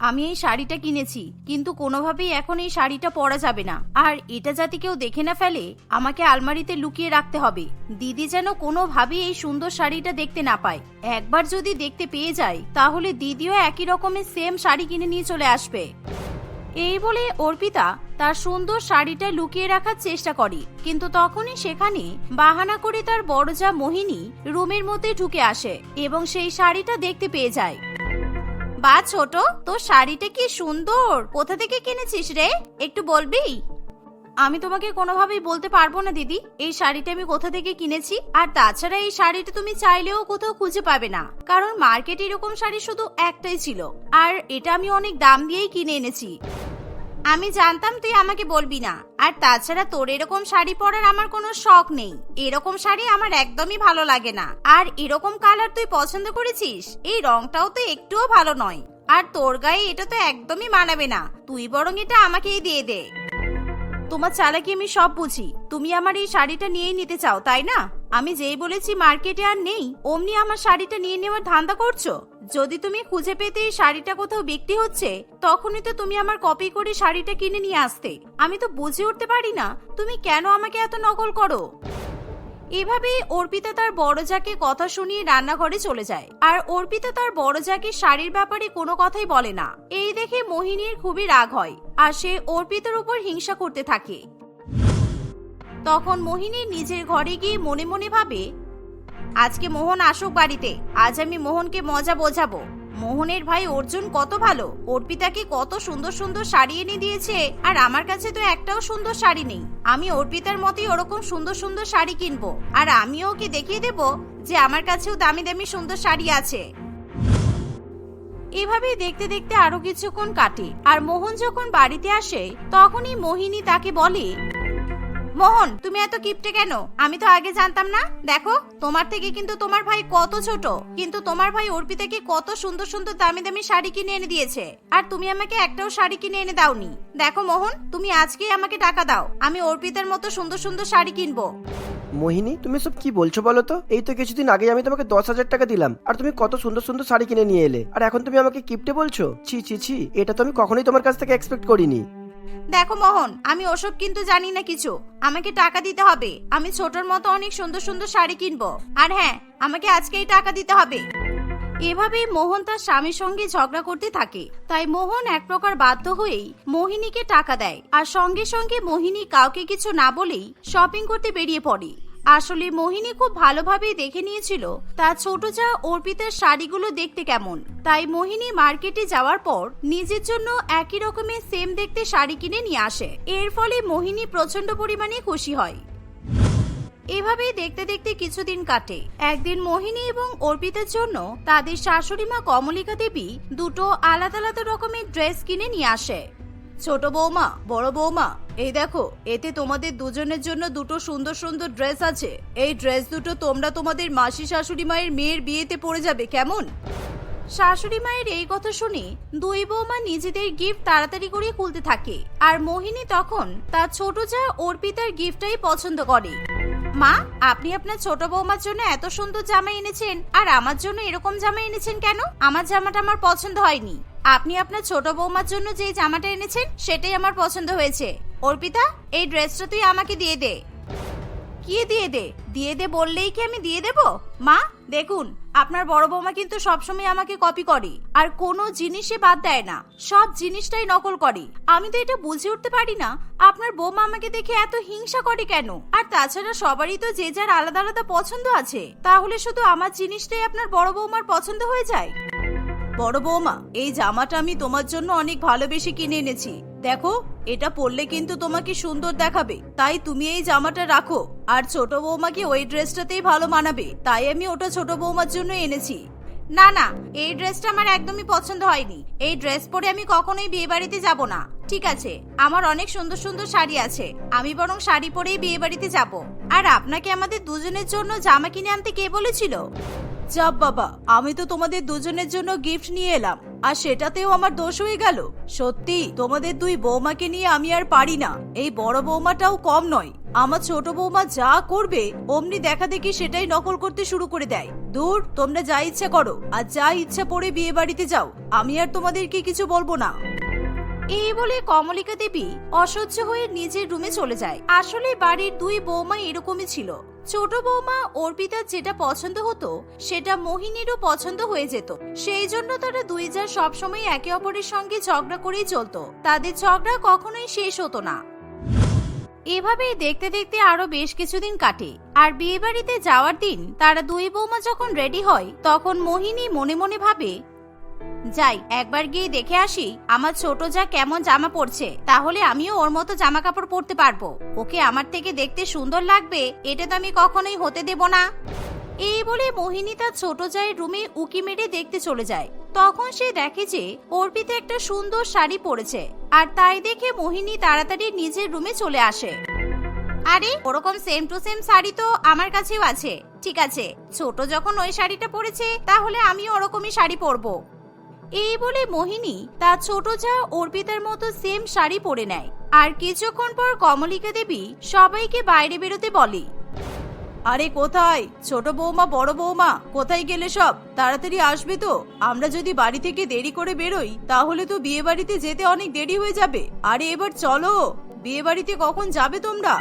আমি এই শাড়িটা কিনেছি, কিন্তু কোনোভাবেই এখন এই শাড়িটা পরা যাবে না। আর এটা যাতে কেউ দেখে না ফেলে, আমাকে আলমারিতে লুকিয়ে রাখতে হবে। দিদি যেন কোনোভাবেই এই সুন্দর শাড়িটা দেখতে না পায়। একবার যদি দেখতে পেয়ে যায়, তাহলে দিদিও একই রকমের সেম শাড়ি কিনে নিয়ে চলে আসবে। এই বলে অর্পিতা তার সুন্দর শাড়িটা লুকিয়ে রাখার চেষ্টা করে, কিন্তু তখনই সেখানে বাহানা করে তার বড় যা মোহিনী রুমের মধ্যে ঢুকে আসে এবং সেই শাড়িটা দেখতে পেয়ে যায়। বা ছোট, তোর শাড়িটা কি সুন্দর? কোথা থেকে কিনেছিস রে? একটু বলবি? আমি তোমাকে কোনোভাবেই বলতে পারব না, দিদি। এই শাড়িটা আমি কোথা থেকে কিনেছি? আর তাছাড়া এই শাড়িটা তুমি চাইলেও কোথাও খুঁজে পাবে না। কারণ মার্কেটে এরকম শাড়ি শুধু একটাই ছিল। আর এটা আমি অনেক দাম দিয়েই কিনে এনেছি। আমি জানতাম তুই আমাকে বলবি না। আর তাছাড়া তোর এরকম শাড়ি পরার আমার কোনো শখ নেই। এরকম শাড়ি আমার একদমই ভালো লাগে না। আর এরকম কালার তুই পছন্দ করেছিস, এই রংটাও তো একটুও ভালো নয়। আর তোর গায়ে এটা তো একদমই মানাবে না। তুই বরং এটা আমাকেই দিয়ে দে। তোমার চালাকি আমি সব বুঝি। তুমি আমার এই শাড়িটা নিয়েই নিতে চাও, তাই না? আমি যেই বলেছি মার্কেটে আর নেই, অমনি আমার শাড়িটা নিয়ে নেওয়ার ধান্দা করছ? যদি তুমি খুঁজে পেতে এই শাড়িটা কোথাও বিক্রি হচ্ছে, তখনই তো তুমি আমার কপি করে শাড়িটা কিনে নিয়ে আসতে। আমি তো বুঝে উঠতে পারি না, তুমি কেন আমাকে এত নকল করো? এভাবেই অর্পিতা তার বড় যাকে কথা শুনিয়ে রান্নাঘরে চলে যায়। আর অর্পিতা তার বড় যাকে শাড়ির ব্যাপারে কোনো কথাই বলে না। এই দেখে মোহিনীর খুবই রাগ হয়, আর সে অর্পিতার উপর হিংসা করতে থাকে। তখন মোহিনী নিজের ঘরে গিয়ে মনে মনে ভাবে আজকে মোহন আসুক বাড়িতে, আজ আমি মোহনকে মজা বোঝাবো। মোহনের ভাই অর্জুন কত ভালো, অর্পিতাকে কত সুন্দর সুন্দর শাড়ি এনে দিয়েছে, আর আমার কাছে তো একটাও সুন্দর শাড়ি নেই। আমি অর্পিতার মতোই ওরকম সুন্দর সুন্দর শাড়ি কিনবো, আর আমিও ওকে দেখিয়ে দেব যে আমার কাছেও দামি দামি সুন্দর শাড়ি আছে। এভাবেই দেখতে দেখতে আরও কিছুক্ষণ কাটে, আর মোহন যখন বাড়িতে আসে, তখনই মোহিনী তাকে বলে মোহন, তুমি এত কিপটে কেন? আমি তো আগে জানতাম না। দেখো, তোমার থেকে কিন্তু তোমার ভাই কত ছোট। কিন্তু তোমার ভাই অর্পিতাকে কত সুন্দর সুন্দর দামি দামি শাড়ি কিনে এনে দিয়েছে। আর তুমি আমাকে একটাও শাড়ি কিনে এনে দাওনি। দেখো মোহন, তুমি আজকেই আমাকে টাকা দাও। আমি অর্পিতার মতো সুন্দর সুন্দর শাড়ি কিনবো। মোহিনী, তুমি সব কি বলছো বলো তো? এই তো কিছুদিন আগে আমি তোমাকে দশ হাজার টাকা দিলাম, আর তুমি কত সুন্দর সুন্দর শাড়ি কিনে নিয়ে এলে। আর এখন তুমি আমাকে কিপটে বলছো? ছি ছি ছি, এটা তো আমি কখনোই তোমার কাছ থেকে এক্সপেক্ট করিনি। দেখো মোহন, আমি ওসব কিন্তু জানি না কিছু। আমাকে টাকা দিতে হবে। আমি ছোটর মতো অনেক সুন্দর সুন্দর শাড়ি কিনবো। আর হ্যাঁ আমাকে আজকেই টাকা দিতে হবে। এভাবে মোহন তার স্বামীর সঙ্গে ঝগড়া করতে থাকে। তাই মোহন এক প্রকার বাধ্য হয়েই মোহিনীকে টাকা দেয়। আর সঙ্গে সঙ্গে মোহিনী কাউকে কিছু না বলেই শপিং করতে বেরিয়ে পড়ে। আসলে মোহিনী খুব ভালোভাবেই দেখে নিয়েছিল। তার ছোট যা অর্পিতার শাড়িগুলো দেখতে কেমন। তাই মোহিনী মার্কেটে যাওয়ার পর নিজের জন্য একই রকমের সেম দেখতে শাড়ি কিনে নিয়ে আসে। এর ফলে মোহিনী প্রচণ্ড পরিমাণে খুশি হয়। এভাবেই দেখতে দেখতে কিছুদিন কাটে। একদিন মোহিনী এবং অর্পিতার জন্য তাদের শাশুড়ি মা কমলিকা দেবী দুটো আলাদা আলাদা রকমের ড্রেস কিনে নিয়ে আসে। ছোট বৌমা, বড় বৌমা, এই দেখো, এতে তোমাদের দুজনের জন্য দুটো সুন্দর সুন্দর ড্রেস আছে। এই ড্রেস দুটো তোমরা তোমাদের মাসি শাশুড়ি মায়ের মেয়ের বিয়েতে পরে যাবে, কেমন? শাশুড়ি মায়ের এই কথা শুনে দুই বৌমা নিজেদের গিফট তাড়াতাড়ি করে খুলতে থাকে, আর মোহিনী তখন তার ছোট যা অর্পিতার গিফটটাই পছন্দ করে। মা, আপনি আপনার ছোট বৌমার জন্য এত সুন্দর জামা এনেছেন, আর আমার জন্য এরকম জামা এনেছেন কেন? আমার জামাটা আমার পছন্দ হয়নি। আপনি আপনার ছোট বৌমার জন্য যে জামাটা এনেছেন, সেটাই আমার পছন্দ হয়েছে। অর্পিতা, এই ড্রেসটা তুই আমাকে দিয়ে দে। কি দিয়ে দে? দিয়ে দে বললেই কি আমি দিয়ে দেব? মা, দেখুন, আপনার বড় বৌমা কিন্তু সবসময় আমাকে কপি করে, আর কোনো জিনিসে বাদ দেয় না। সব জিনিসটাই নকল করে। আমি তো এটা বুঝে উঠতে পারি না, আপনার বৌমা আমাকে দেখে এত হিংসা করে কেন? আর তাছাড়া সবারই তো যে যার আলাদা আলাদা পছন্দ আছে, তাহলে শুধু আমার জিনিসটাই আপনার বড় বৌমার পছন্দ হয়ে যায়? বড় বৌমা, এই জামাটা আমি তোমার জন্য অনেক ভালোবেসে কিনে এনেছি। দেখো, এটা পরলে কিন্তু তোমাকে সুন্দর দেখাবে। তাই তুমি এই জামাটা রাখো। আর ছোট বৌমাকে ওই ড্রেসটাতেই ভালো মানাবে? তাই আমি ওটা ছোট বৌমার জন্য এনেছি। না না, এই ড্রেসটা আমার একদমই পছন্দ হয়নি। এই ড্রেস পরে আমি কখনোই বিয়ে বাড়িতে যাব না। ঠিক আছে, আমার অনেক সুন্দর সুন্দর শাড়ি আছে। আমি বরং শাড়ি পরেই বিয়ে বাড়িতে যাব। আর আপনাকে আমাদের দুজনের জন্য জামা কিনে আনতে কে বলেছিল? যাব বাবা, আমি তো তোমাদের দুজনের জন্য গিফট নিয়ে এলাম, আর সেটাতেও আমার দোষ হয়ে গেল। সত্যি, তোমাদের দুই বৌমাকে নিয়ে আমি আর পারি না। এই বড় বৌমাটাও কম নয়। আমার ছোট বৌমা যা করবে, অমনি দেখা দেখি সেটাই নকল করতে শুরু করে দেয়। দূর, তোমরা যা ইচ্ছা করো, আর যা ইচ্ছা পড়ে বিয়ে বাড়িতে যাও। আমি আর তোমাদেরকে কিছু বলব না। এই বলে কমলিকা দেবী অসহ্য হয়ে নিজের রুমে চলে যায়। আসলে বাড়ির দুই বৌমা এরকমই ছিল। ছোট বৌমা অর্পিতার যেটা পছন্দ হতো, সেটা মোহিনীরও পছন্দ হয়ে যেত। সেই জন্য তারা দুই যা সবসময় একে অপরের সঙ্গে ঝগড়া করেই চলতো। তাদের ঝগড়া কখনোই শেষ হতো না। এভাবেই দেখতে দেখতে আরও বেশ কিছুদিন কাটে। আর বিয়ে বাড়িতে যাওয়ার দিন তারা দুই বৌমা যখন রেডি হয়, তখন মোহিনী মনে মনে ভাবে যাই, একবার গিয়ে দেখে আসি, আমার ছোট যা কেমন জামা পরছে, তাহলে আমিও ওর মতো জামা কাপড় পরতে পারব। ওকে আমার থেকে দেখতে সুন্দর লাগবে, এটা তো আমি কখনোই হতে দেব না। এই বলে মোহিনী তার ছোট জায়ের রুমে উকি মেরে দেখতে চলে যায়। তখন সে দেখে যে, অর্পিতা একটা সুন্দর শাড়ি পরেছে, আর তাই দেখে মোহিনী তাড়াতাড়ি নিজের রুমে চলে আসে। আরে, ওরকম সেম টু সেম শাড়ি তো আমার কাছেও আছে। ঠিক আছে, ছোট যখন ওই শাড়িটা পরেছে, তাহলে আমিও ওরকমই শাড়ি পরবো। এই বলে মোহিনী তার ছোট যা অর্পিতার মতো সেম শাড়ি পরে নেয়। আর কিছুক্ষণ পর কমলিকা দেবী সবাইকে বাইরে বেরোতে বলে, আরে কোথায়? ছোট বৌমা, বড় বৌমা, কোথায় গেলে সব? তাড়াতাড়ি আসবে তো। আমরা যদি বাড়ি থেকে দেরি করে বেরোই, তাহলে তো বিয়ে বাড়িতে যেতে অনেক দেরি হয়ে যাবে। আরে এবার চলো। বিয়ে বাড়িতে কখন যাবে তোমরা?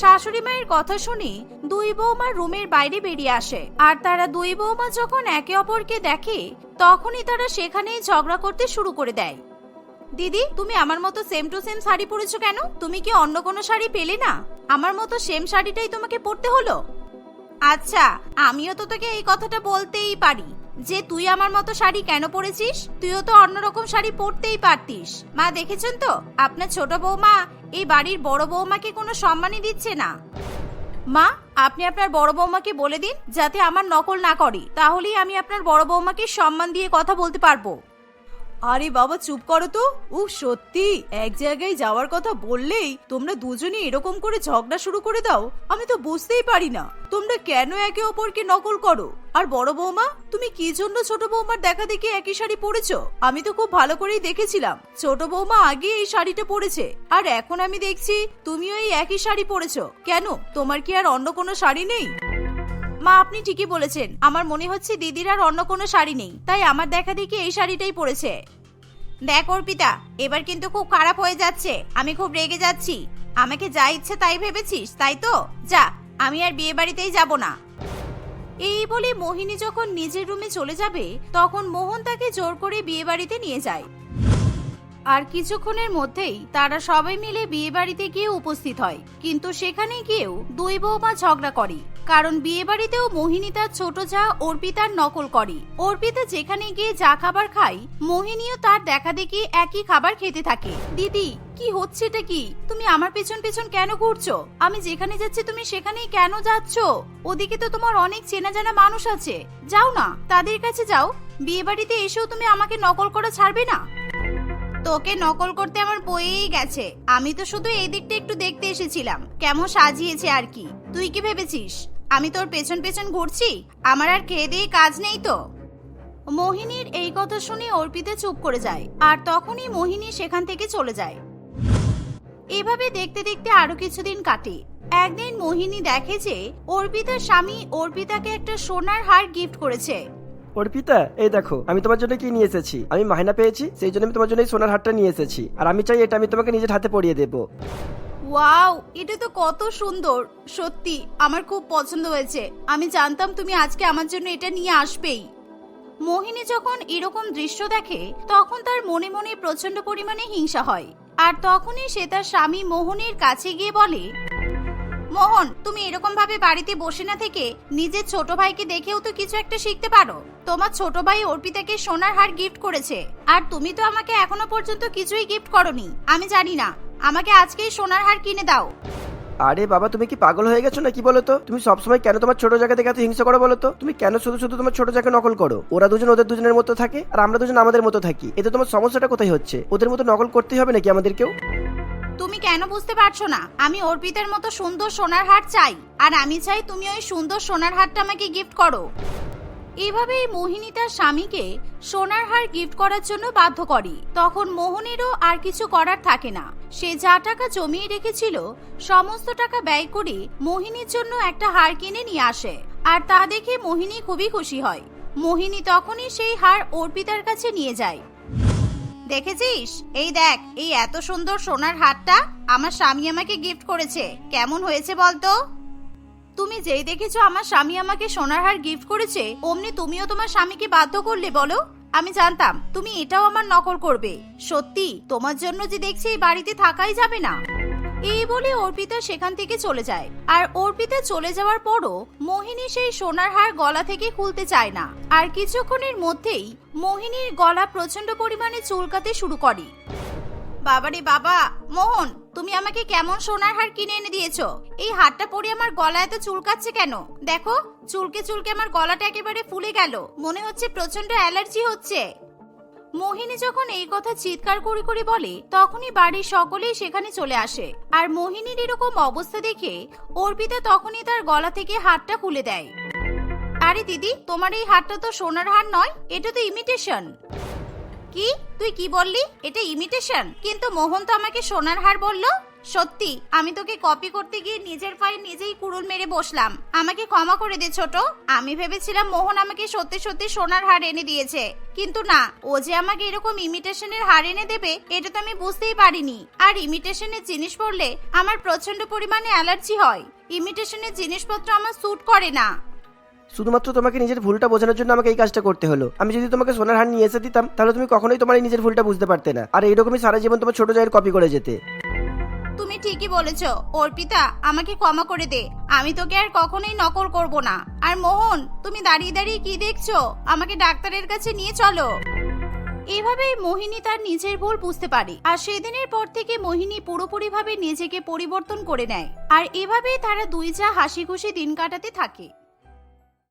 শাশুড়ি মায়ের কথা শুনে দুই বৌমা রুমের বাইরে বেরিয়ে আসে। আর তারা দুই বৌমা যখন একে অপরকে দেখে, তখনই তারা সেখানেই ঝগড়া করতে শুরু করে দেয়। দিদি, তুমি আমার মতো সেম টু সেম শাড়ি পরেছো কেন? তুমি কি অন্য কোনো শাড়ি পেলে না? আমার মতো সেম শাড়িটাই তোমাকে পরতে হলো? আচ্ছা আমিও তো তোকে এই কথাটা বলতেই পারি। যে তুই আমার মতো শাড়ি কেন পরেছিস? তুইও তো অন্যরকম শাড়ি পরতেই পারতিস। মা, দেখেছেন তো? আপনার ছোট বৌমা এই বাড়ির বড় বৌমাকে কোনো সম্মানই দিচ্ছে না। মা, আপনি আপনার বড় বৌমাকে বলে দিন যাতে আমার নকল না করে। তাহলেই আমি আপনার বড় বৌমাকে সম্মান দিয়ে কথা বলতে পারব। আরে বাবা, চুপ করো তো। উফ সত্যি, এক জায়গায় যাওয়ার কথা বললেই তোমরা দুজনে এরকম করে ঝগড়া শুরু করে দাও। আমি তো বুঝতেই পারি না, তোমরা কেন একে অপরকে নকল করো? আর বড় বৌমা, তুমি কি জন্য ছোট বৌমার দেখা দেখি একই শাড়ি পরেছো? আমি তো খুব ভালো করেই দেখেছিলাম, ছোট বৌমা আগে এই শাড়িটা পরেছে। আর এখন আমি দেখছি, তুমিও এই একই শাড়ি পরেছো। কেন, তোমার কি আর অন্য কোনো শাড়ি নেই? মা, আপনি ঠিকই বলেছেন। আমার মনে হচ্ছে দিদির আর অন্য কোনো শাড়ি নেই। তাই আমার দেখা দেখি এই শাড়িটাই পরেছে। দেখ অর্পিতা, এবার কিন্তু খুব খারাপ হয়ে যাচ্ছে। আমি খুব রেগে যাচ্ছি। আমাকে যা ইচ্ছে তাই ভেবেছিস, তাই তো? যা, আমি আর বিয়ে বাড়িতেই যাব না। এই বলে মোহিনী যখন নিজের রুমে চলে যাবে, তখন মোহন তাকে জোর করে বিয়ে বাড়িতে নিয়ে যায়। আর কিছুক্ষণের মধ্যেই তারা সবাই মিলে বিয়ে বাড়িতে গিয়ে উপস্থিত হয়। কিন্তু সেখানে গিয়েও দুই বৌমা ঝগড়া করে। কারণ বিয়ে বাড়িতেও মোহিনী তার ছোট যা অর্পিতার নকল করে। অর্পিতা যেখানে গিয়ে যা খাবার খায়, মোহিনীও তার দেখা দেখি একই খাবার খেতে থাকে। দিদি, কি হচ্ছে এটা কি? তুমি আমার পেছন পেছন কেন ঘুরছো? আমি যেখানে যাচ্ছি তুমি সেখানেই কেন যাচ্ছ? ওদিকে তো তোমার অনেক চেনা জানা মানুষ আছে। যাও না, তাদের কাছে যাও। বিয়ে বাড়িতে এসেও তুমি আমাকে নকল করা ছাড়বে না? তোকে নকল করতে আমার বইয়েই গেছে। আমি তো শুধু এই দিকটা একটু দেখতে এসেছিলাম। কেমন সাজিয়েছে আর কি। তুই কি ভেবেছিস? আমি তোর পেছন পেছন ঘুরছি? আমার আর খেয়ে দিয়ে কাজ নেই তো? মোহিনীর এই কথা শুনে অর্পিতা চুপ করে যায়, আর তখনই মোহিনী সেখান থেকে চলে যায়। এভাবে দেখতে দেখতে আরও কিছুদিন কাটে। একদিন মোহিনী দেখে যে অর্পিতার স্বামী অর্পিতাকে একটা সোনার হার গিফট করেছে। অর্পিতা, এই দেখো, আমি তোমার জন্য কি নিয়ে এসেছি? আমি মাহিনা পেয়েছি, সেই জন্য আমি তোমার জন্য এই সোনার হারটা নিয়ে এসেছি। আর আমি চাই এটা আমি তোমাকে নিজের হাতে পরিয়ে দেবো। ওয়াও, এটা তো কত সুন্দর। সত্যি, আমার খুব পছন্দ হয়েছে। আমি জানতাম তুমি আজকে আমার জন্য এটা নিয়ে আসবেই। মোহিনী যখন এরকম দৃশ্য দেখে, তখন তার মনে মনে প্রচণ্ড পরিমাণে হিংসা হয়। আর তখনই সে তার স্বামী মোহনের কাছে গিয়ে বলে মোহন, তুমি এরকম ভাবে বাড়িতে বসে না থেকে নিজের ছোট ভাইকে দেখেও তো কিছু একটা শিখতে পারো। তোমার ছোট ভাই অর্পিতাকে সোনার হার গিফট করেছে। আর তুমি তো আমাকে এখনও পর্যন্ত কিছুই গিফট করনি। আমি জানি না। আমাকে আজকেই সোনার হার কিনে দাও। আরে বাবা, তুমি কি পাগল হয়ে গেছো নাকি বলো তো? তুমি সবসময় কেন তোমার ছোট জায়গা থেকে এত হিংসা করো বলো তো? তুমি কেন শুধু শুধু তোমার ছোট জায়গা নকল করো? ওরা দুজন ওদের দুজনের মতো থাকে, আর আমরা দুজন আমাদের মতো থাকি। এতে তোমার সমস্যাটা কোথায় হচ্ছে? ওদের মতো নকল করতেই হবে নাকি আমাদেরকেও? তুমি কেন বুঝতে পারছ না? আমি অর্পিতার মতো সুন্দর সোনার হার চাই, আর আমি চাই তুমি ওই সুন্দর সোনার হারটা আমাকে গিফট করো। এভাবেই মোহিনী তার স্বামীকে সোনার হার গিফট করার জন্য বাধ্য করে। তখন মোহনেরও আর কিছু করার থাকে না। সে যা টাকা জমিয়ে রেখেছিল, সমস্ত টাকা ব্যয় করে মোহিনীর জন্য একটা হার কিনে নিয়ে আসে, আর তা দেখে মোহিনী খুবই খুশি হয়। মোহিনী তখনই সেই হার অর্পিতার কাছে নিয়ে যায়। দেখেছিস? এই দেখ, এই এত সুন্দর সোনার হারটা আমার স্বামী আমাকে গিফট করেছে। কেমন হয়েছে বলতো? তুমি যেই দেখেছ আমার স্বামী আমাকে সোনার হার গিফট করেছে, অমনি তুমিও তোমার স্বামীকে বাধ্য করলে বলো। আমি জানতাম, তুমি এটাও আমার নকল করবে। সত্যি, তোমার জন্য যে দেখছি এই বাড়িতে থাকাই যাবে না। এই বলে অর্পিতা সেখান থেকে চলে যায়। আর অর্পিতা চলে যাওয়ার পরও মোহিনী সেই সোনার হার গলা থেকে খুলতে চায় না। আর কিছুক্ষণের মধ্যেই মোহিনীর গলা প্রচণ্ড পরিমাণে চুলকাতে শুরু করে। বাবারে বাবা, মোহন, তুমি আমাকে কেমন সোনার হার কিনে এনে দিয়েছ? এই হারটা পরে আমার গলা এত চুলকাচ্ছে কেন? দেখো, চুলকে চুলকে আমার গলাটা একেবারে ফুলে গেল। মনে হচ্ছে প্রচণ্ড অ্যালার্জি হচ্ছে। মোহিনী যখন এই কথা চিৎকার করে করে বলে, তখনই বাড়ির সকলেই সেখানে চলে আসে। আর মোহিনীর এরকম অবস্থা দেখে অর্পিতা তখনই তার গলা থেকে হাতটা খুলে দেয়। আরে দিদি, তোমার এই হারটা তো সোনার হার নয়, এটা তো ইমিটেশন কি? তুই কি বললি? এটা ইমিটেশন কিন্তু মোহন তো আমাকে সোনার হার বলল? সত্যি, আমি তোকে কপি করতে গিয়ে নিজের পায়ে নিজেই কুড়ুল মেরে বসলাম। আমাকে ক্ষমা করে দে ছোট। আমি ভেবেছিলাম মোহন আমাকে সত্যি সত্যি সোনার হার এনে দিয়েছে। কিন্তু না, ও যে আমাকে এরকম ইমিটেশনের হার এনে দেবে, এটা তো আমি বুঝতেই পারিনি। আর ইমিটেশনের জিনিস পড়লে আমার প্রচণ্ড পরিমাণে অ্যালার্জি হয়। ইমিটেশনের জিনিসপত্র আমার স্যুট করে না। শুধুমাত্র তোমাকে নিজের ভুলটা বোঝানোর জন্য আমাকে এই কাজটা করতে হলো। আমি যদি তোমাকে সোনার হার নিয়ে এসে দিতাম, তাহলে তুমি কখনোই তোমার নিজের ভুলটা বুঝতে পারতে না। আর এইরকমই সারা জীবন তোমার ছোট জায়ের কপি করে যেতে। ঠিকই বলেছ। অর্পিতা, আমাকে ক্ষমা করে দে। আমি তোকে আর কখনোই নকল করব না। আর মোহন, তুমি দাঁড়িয়ে দাঁড়িয়ে কি দেখছ? আমাকে ডাক্তারের কাছে নিয়ে চলো। এভাবেই মোহিনী তার নিজের ভুল বুঝতে পারে। আর সেদিনের পর থেকে মোহিনী পুরোপুরিভাবে নিজেকে পরিবর্তন করে নেয়। আর এভাবেই তারা দুই যা হাসি খুশি দিন কাটাতে থাকে।